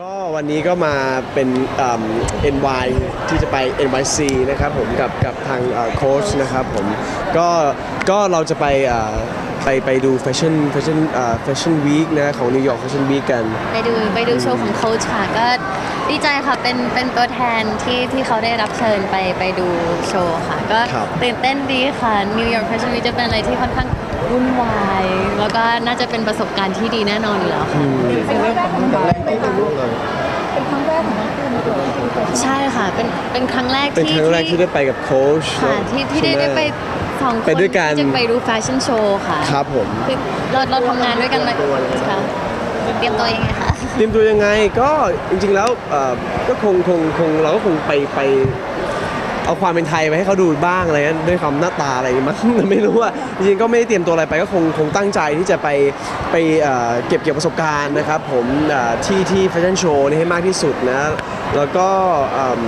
ก็วันนี้ก็มาเป็นอืม NY ที่จะไป NYC นะครับผมกับกับทางโค้ชนะครับผมก็ก็เราจะไปอ่าไปไปดูแฟชั่นแฟชั่นแฟชั่นวีคนะของนิวยอร์กแฟชั่นวีคกัน ไปดูไปดูโชว์ของโค้ชค่ะก็ดีใจค่ะเป็นเป็นตัวแทนที่ที่เขาได้รับเชิญไปไปดูโชว์ค่ะ ก็ครับ ตื่นเต้นดีค่ะนิวยอร์กแฟชั่นวีจะเป็นอะไรที่ค่อนข้าง วุ่นวาย แล้วก็น่าจะเป็นประสบการณ์ที่ดีแน่นอนอยู่แล้วค่ะ เป็นครั้งแรกของน้องไบร์ทเป็นครั้งเป็นครั้งแรกของน้องคู่ด้วยที่ไปใช่ค่ะ เป็นเป็นครั้งแรกเป็นที่ครั้งแรกที่ได้ไปกับโค้ช ค่ะที่ที่ได้ใช่หมได้ไปสองคนไปด้วยกัน ที่จะไปดูแฟชั่นโชว์ค่ะครับผมคือเราเราทำงานด้วยกันมาค่ะเตรียมตัวยังไงคะเตรียมตัวยังไงก็จริงๆแล้วเอ่อก็คงคงคงเราก็คงไปไป เอาความเป็นไทยไปให้เขาดูบ้างอะไรเงี้ยด้วยความหน้าตาอะไรมั้ง ไม่รู้ว่าจริงๆก็ไม่ได้เตรียมตัวอะไรไปก็คงคงตั้งใจที่จะไปไปเอ่อเก็บเกี่ยวประสบการณ์นะครับผมเอ่อที่ที่แฟชั่นโชว์นี่ให้มากที่สุดนะแล้วก็เอิ่ม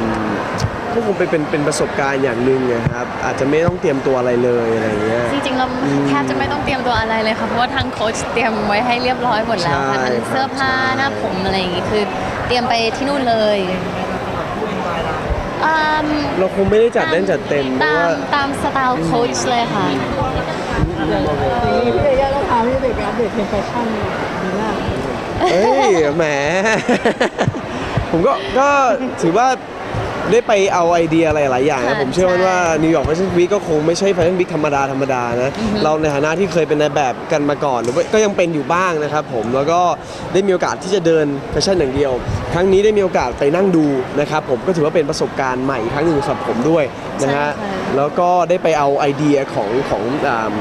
ก็คงไปเป็นเป็นประสบการณ์อย่างหนึ่งนะครับอาจจะไม่ต้องเตรียมตัวอะไรเลยอะไรเงี้ย จริงๆเราแทบจะไม่ต้องเตรียมตัวอะไรเลยค่ะเพราะว่าทางโค้ชเตรียมไว้ให้เรียบร้อยหมดแล้วค่ะใช่ทั้งเสื้อผ้าใช่ หน้าผมอะไรอย่างงี้คือเตรียมไปที่นู่นเลย อืมเราคงไม่ได้จัดแน่นจัดเต็มเพราะตามว่าตามสไตล์โค้ชเลยค่ะอย่างนี้พี่เดย่าต้องพาพี่เด็กไปอัปเดตเทรนด์แฟชั่นดีมาก เอ้ยแหม ผมก็ก็ถือว่า ได้ไปเอาไอเดียอะไรหลายอย่างนะค่ะผมเชื่อมั่นใช่ว่านิวยอร์กแฟชั่นวีก็คงไม่ใช่แฟชั่นวีธรรมดาธรรมดานะเราในฐานะที่เคยเป็นนายแบบกันมาก่อน หรือว่าก็ยังเป็นอยู่บ้างนะครับผมแล้วก็ได้มีโอกาสที่จะเดินแฟชั่นอย่างเดียว ครั้งนี้ได้มีโอกาสไปนั่งดูนะครับผมก็ถือว่าเป็นประสบการณ์ใหม่อีกครั้งหนึ่งสำหรับผมด้วยนะฮะใช่ค่ะแล้วก็ได้ไปเอาไอเดียของของอ่า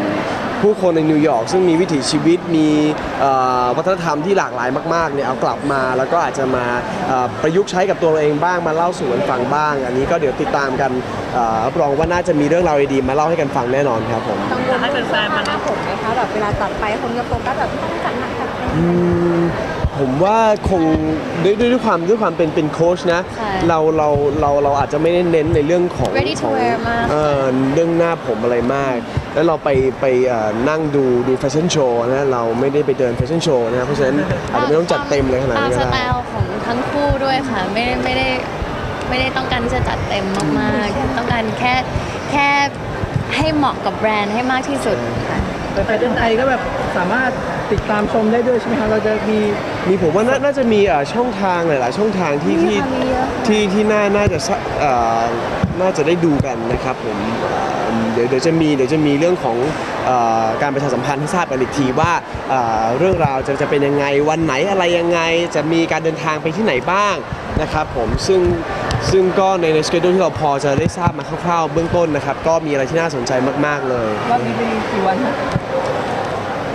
ผู้คนในนิวยอร์กซึ่งมีวิถีชีวิตมีเอ่อวัฒนธรรมที่หลากหลายมากๆเนี่ยเอากลับมา แล้วก็อาจจะมาเอ่อประยุกต์ใช้กับตัวเราเองบ้างมาเล่าสู่กันฟังบ้าง อันนี้ก็เดี๋ยวติดตามกันเอ่อรับรองว่าน่าจะมีเรื่องราวดีๆมาเล่าให้กันฟังแน่นอนครับผมกังวลให้แฟนๆมาหน้าผมไหมคะแบบเวลาตัดไปคนจะโฟกัสแบบต้องจัดหนักจัดเต็มอืมผมว่าคงด้วยด้วยด้วยความด้วยความเป็นเป็นโค้ชนะค่ะเราเราเราเราอาจจะไม่ได้เน้นในเรื่องของ Ready to ของ wear มากเอ่อเรื่องหน้าผมอะไรมากแล้วเราไปไปเอ่อนั่งดูดูแฟชั่นโชว์นะเราไม่ได้ไปเดินแฟชั่นโชว์นะเพราะฉะนั้นอาจจะไม่ต้องจัดเต็มเลยขนาดตามนั้นสก็ไตได้ล์ของทั้งคู่ด้วยค่ะไม่ได้ไม่ได้ไม่ได้ต้องการที่จะจัดเต็มมากๆ ต้องการแค่แค่ให้เหมาะกับแบรนด์ให้มากที่สุดค่ะแต่แฟนไทยก็แบบสามารถ ติดตามชมได้ด้วยใช่ไหมคะเราจะมี มีผมว่าน่าน่าจะมีเอ่อช่องทางหลายๆช่องทางที่มีที่ค่ะมีเยอะค่ะที่ที่น่าน่าจะสะเอ่อน่าจะได้ดูกันนะครับผมเอ่อเดี๋ยวเดี๋ยวจะมีเดี๋ยวจะมีเรื่องของเอ่อการประชาสัมพันธ์ให้ทราบกันอีกทีว่าเอ่อเรื่องราวจะจะเป็นยังไงวันไหนอะไรยังไง จะมีการเดินทางไปที่ไหนบ้างนะครับผมซึ่งซึ่งก็ในในสเกจที่เราพอจะได้ทราบมาคร่าวๆเบื้องต้นนะครับก็มีอะไรที่น่าสนใจมาก ๆเลย รอบนี้เป็นกี่วันคะ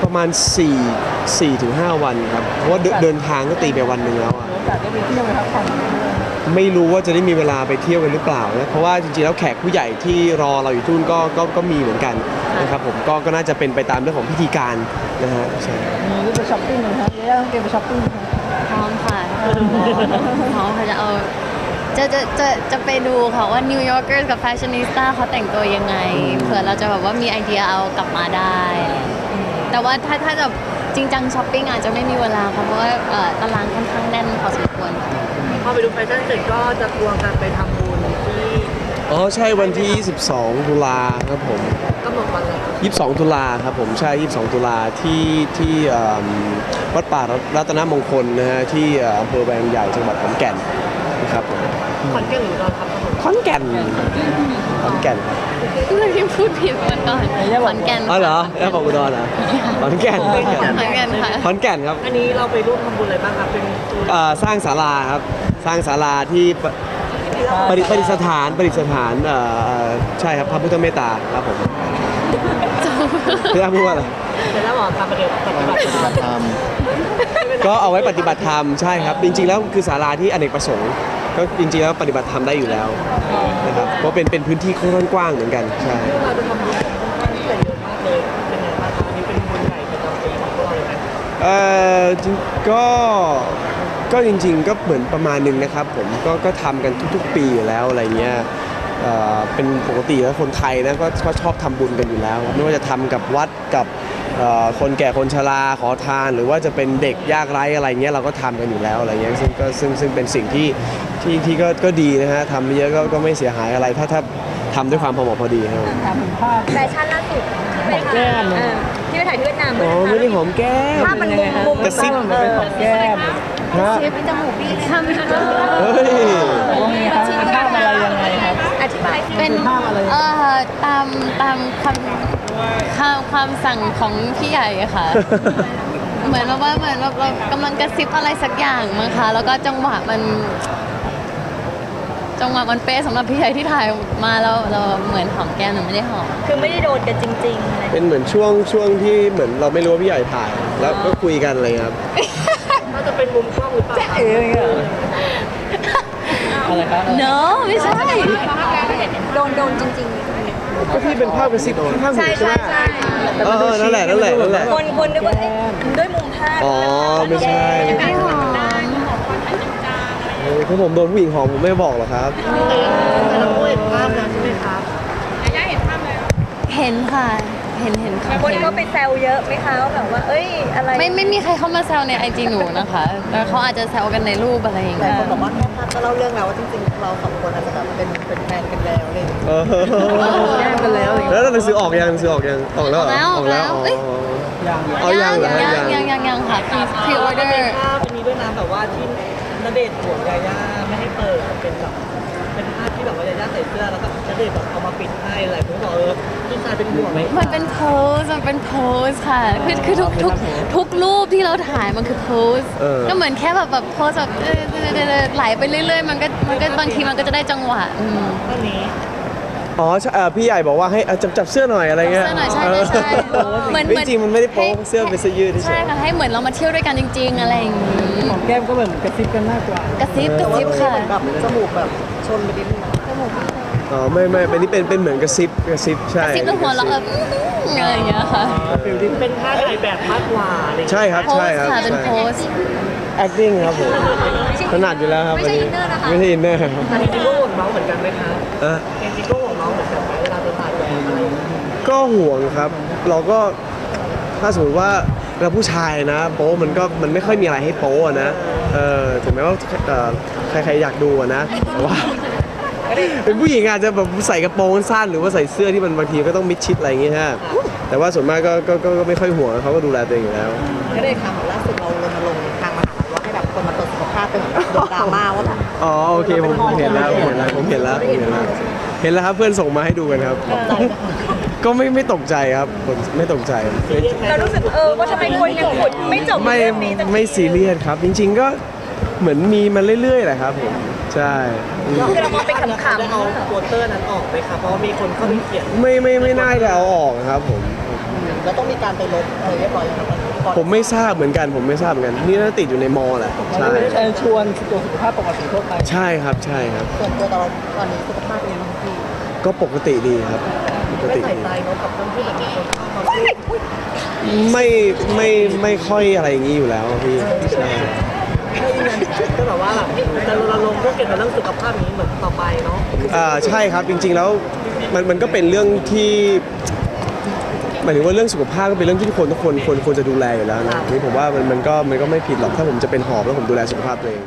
ประมาณ4 4ถึง5วันครับ เพราะว่าเดินเดินทางก็ตีไปวันหนึ่งแล้วอะมีโอกาสได้ไปเที่ยวไหมครับผ่อนไม่รู้ว่าจะได้มีเวลาไปเที่ยวกันหรือเปล่านะเพราะว่าจริงๆแล้วแขกผู้ใหญ่ที่รอเราอยู่ที่นู่นก็ก็ก็มีเหมือนกันนะครับผมก็ก็น่าจะเป็นไปตามเรื่องของพิธีการนะฮะใช่มีได้ไปช้อปปิ้งไหมคะเดย่าต้องเตรียมไปช้อปปิ้งไหมคะพร้อมค่ะพร้อมค่ะจะเอาจะจะจะจะไปดูค่ะว่านิวยอร์กเกอร์กับแฟชั่นนิสต้าเขาแต่งตัวยังไงเผื่อเราจะแบบว่ามีไอเดียเอากลับมาได้ แต่ว่าถ้าถ้าจะจริงจังช้อปปิ้งอาจจะไม่มีเวลาค่ะเพราะว่าเอ่อตารางค่อนข้างแน่นพอสมควรพอไปดูแฟชั่นเสร็จก็จะควงกันไปทำบุญที่อ๋อใช่วันที่ 22 ตุลาครับผม กำหนดวันเลย22 ตุลาครับผมใช่ 22 ตุลาที่ที่เอิ่มวัดป่ารัตนมงคลนะฮะที่เอ่ออำเภอแวงใหญ่จังหวัดขอนแก่นนะครับผม ขอนแก่นหรือดอนครับ ขอนแก่นขอนแก่นเมื่อกี้พูดผิดวันก่อนขอนแก่นอ๋อเหรอแล้วบอกอุดรเหรอขอนแก่นขอนแก่นขอนแก่นค่ะขอนแก่นครับอันนี้เราไปร่วมทำบุญอะไรบ้างครับเป็นเอ่อสร้างศาลาครับสร้างศาลาที่ปประดิษประดิษฐานประดิษฐานเอ่อใช่ครับพระพุทธเมตตาครับผมพี่อ้าพูดว่าอะไรเดี๋ยวเราบอกทำประเดี๋ยวปฏิบัติธรรมก็เอาไว้ปฏิบัติธรรมใช่ครับ จริง ๆ แล้วคือศาลาที่อเนกประสงค์ ก็จริงๆแล้วปฏิบัติธรรมได้อยู่แล้วนะครับเพราะเป็นเป็นพื้นที่ค่อนข้างกว้างเหมือนกันใช่เออะมากเลยเป็นไงบ้างครับอันนี้เป็นบุญใหญ่ประจำปีของก็ก็จริงๆก็เหมือนประมาณหนึ่งนะครับผมก็ก็ทำกันทุกๆ ปีอยู่แล้วอะไรเงี้ยเอ่อเป็นปกติแล้วคนไทยนะก็ก็ชอบทำบุญกันอยู่แล้ว ไม่ว่าจะทำกับวัดกับ คนแก่คนชราขอทาน หรือว่าจะเป็นเด็กยากไร้อะไรเงี้ยเราก็ทำกันอยู่แล้วอะไรเงี้ยซึ่งก็ซึ่งซึ่งเป็นสิ่งที่ที่ที่ก็ก็ดีนะฮะทำเยอะก็ก็ไม่เสียหายอะไรถ้าถ้าทำด้วยความพอเหมาะพอดีครับถามถึงภาพแฟชั่นล่าสุดที่ไปแก้ถ่ายมเออที่ไปถ่ายที่เวียดนามอ๋อไม่ได้หอมแก้มภาพมันมุมมุมกระซิบมันเป็นของแก้มฮะเชฟเป็นจมูกดีค่ะเฮ้ยว่าไงครับภาพอะไรยังไงครับอธิบายเป็นภาพอะไรเอ่อตามตามคำ ความความสั่งของพี่ใหญ่อะค่ะ เหมือนแบบว่าเหมือนแบบเรากำลังกระซิบอะไรสักอย่างมั้งคะแล้วก็จังหวะมัน จังหวะมันเป๊ะสำหรับพี่ใหญ่ที่ถ่ายมาแล้วเราเหมือนหอมแก้มหนูไม่ได้หอม คือไม่ได้โดนกันจริงๆอะไรเป็นเหมือนช่วงช่วงที่เหมือนเราไม่รู้ว่าพี่ใหญ่ถ่าย แล้วก็คุยกันอะไรครับน่าจะเป็นมุมกล้องหรือเปล่าเอ๋ยอะไรครับ no ไม่ใช่ โดนโดนจริง ก็ที่เป็นภาพกระซิบข้างๆหูใช่ใช่ไหใช่มใช่เออเออนั่นแหละนั่นแหละนั่นแหละ คนคนนึกว่าเอ๊ะด้วยมุมภาพอ๋อไม่ใช่ ไม่หอมเออถ้าผมโดนผู้หญิงหอมผมไม่บอกหรอกครับเราเห็นภาพแล้วใช่ไหมครับ เห็นค่ะ เห็นเห็นค่ะคนเห็นก็ไปแซวเยอะไหมคะว่าแบบว่า เอ้ยอะไรไม่ไม่มีใครเข้ามาแซวในไอจีหนูนะคะแต่เขาอาจจะแซวกันในรูปอะไรอย่างหลายเงี้ยคนบอกว่าแค่ภาพก็เล่าเรื่องแล้วว่าจริงๆเราสองคนอาจจะแบบ เป็นเป็นแฟนกันแล้วอะไรอย่างเลย เออแก้มกันแล้วอะไรอย่างเงี้ย แล้วหนังสือออกยังหนังสือออกยังออกแล้วเหรอออกแล้วอ๋อยัง เอายังเหรอฮะยังยังยังยังค่ะพรีพรีออเดอเป็นร์ภาพอันนี้ด้วยนะแบบว่าที่ณเดชน์ห่วงยาย่าไม่ให้เปิดเป็นแบบเป็นภาพที่แบบว่ายาย่าใส่เสื้อแล้วก็ณเดชน์แบบเอามาปิดให้อะไรผมบอกเออ พี่ชายเป็นห่วงไหมมันเป็นโพสมันเป็นโพสค่ะ คือคือทุกทุกทุกรูปที่เราถ่ายมันคือโพสเออก็เหมือนแค่แบบแบบโพสแบบเออเออเออเออไหลไปเรื่อย ๆ มันก็มันก็บางทีมันก็จะได้จังหวะอืมเท่านี้อ๋อใช่เอ่อพี่ใหญ่บอกว่าให้เอาจับจับเสื้อหน่อยอะไรเงี้ยเสื้อหน่อยใช่ใช่ใช่เหมือนเฮ้ยจริงมันไม่ได้โป๊เสื้อเป็นเสื้อยืดเฉใช่ยค่ะให้เหมือนเรามาเที่ยวด้วยกันจริง ๆ อะไรอย่างงี้ของแก้มก็แบบกระซิบกันมากกว่ากระซิบกระซิบค่ะแบบจมูกแบบชนไปนิดนึง อ๋อไม่ไม่เป็นนี่เป็นเป็นเหมือนกระซิบกระซิบใช่กระซิบแล้วหัวเราะแบบอื้ออะไรอย่างเงี้ยค่ะฟิลที่เป็นภาพถ่ายแบบมากกว่าอะไรอย่างเงี้ยใช่ครับโพใช่สครับค่ะเป็นโพใช่ ส acting ครับผมถนัดอยู่แล้วครับไม่ใช่อินเนอร์นะคะ ไม่ใช่อินเนอร์ครับแต่จริงๆก็ห่วงน้องเหมือนกันไหมคะเออจริงๆก็ห่วงน้องเหมือนกันไหมเวลาจะถ่ายแบบอะไรอย่างเงี้ยก็ห่วงครับ เราก็ถ้าสมมติว่าเราผู้ชายนะ โป๊มันก็มันไม่ค่อยมีอะไรให้โป๊อะนะเออถึงแม้ว่าเอ่อใครๆอยากดูอะนะแต่ว่า เป็นผู้หญิงอาจจะแบบใส่กระโปรงสั้นหรือว่าใส่เสื้อที่มันบางทีก็ต้องมิดชิดอะไรอย่างเงี้ยฮะแต่ว่าส่วนมากก็ก็ก็ก็ไม่ค่อยห่วงเขาก็ดูแลตัวเองอยู่แล้ว ก็เลยค่ะล่าสุดเรารณรงค์ทางมหาลัยว่าให้แบบคนมาตรวจสุขภาพเป็นเหมือนแบบโดนดราม่าว่าแบบอ๋อโอเคผมผมเห็นแล้วผมเห็นแล้วผมเห็นแล้วผมเห็นแล้วเห็นแล้วครับเพื่อนส่งมาให้ดูกันครับ ก็ไม่ไม่ตกใจครับผมไม่ตกใจเรารู้สึกเออว่าทำไมคนยังขุดไม่จบไม่เรื่องนี้สักทีไม่ซีเรียสครับ จริง ๆ ก็เหมือนมีมาเรื่อยๆแหละครับผมใช่อืม คือเรามองเป็นขำจะเอาโปสเตอร์นั้นออกไหมครับเพราะว่ามีคนเข้าไปเขียนไม่ไม่ไม่น่าจะเอาออกครับผม แล้วต้องมีการไปลบอะไรเรียบร้อยแล้วครับก่อนผมไม่ทราบเหมือนกัน ผมไม่ทราบเหมือนกัน นี่น่าติดอยู่ในมอแหละใช่ไม่ได้เชิญชวนตัวสุขภาพปกติทั่วไปใช่ครับใช่ครับส่วนตัวเราตอนนี้สุขภาพเป็นยังไงบ้างพี่ก็ปกติดีครับปกไม่ติใส่ดีใจเนอะกับเรื่องที่แบบมีคนเข้ามาพูดไม่ไม่ไม่ค่อยอะไรอย่างนี้อยู่แล้วพี่ใช่ กี่ยวกับเรื่องสุขภาพอย่างนี้เหมือนต่อไปเนาะอ่าใช่ครับจริงๆแล้วมันมันก็เป็นเรื่องที่หมายถึงว่าเรื่องสุขภาพก็เป็นเรื่องที่ทุกคนทุกคนควรควรจะดูแลอยู่แล้วนะนี่ผมว่ามันมันก็มันก็ไม่ผิดหรอกถ้าผมจะเป็นหอบแล้วผมดูแลสุขภาพตัวเอง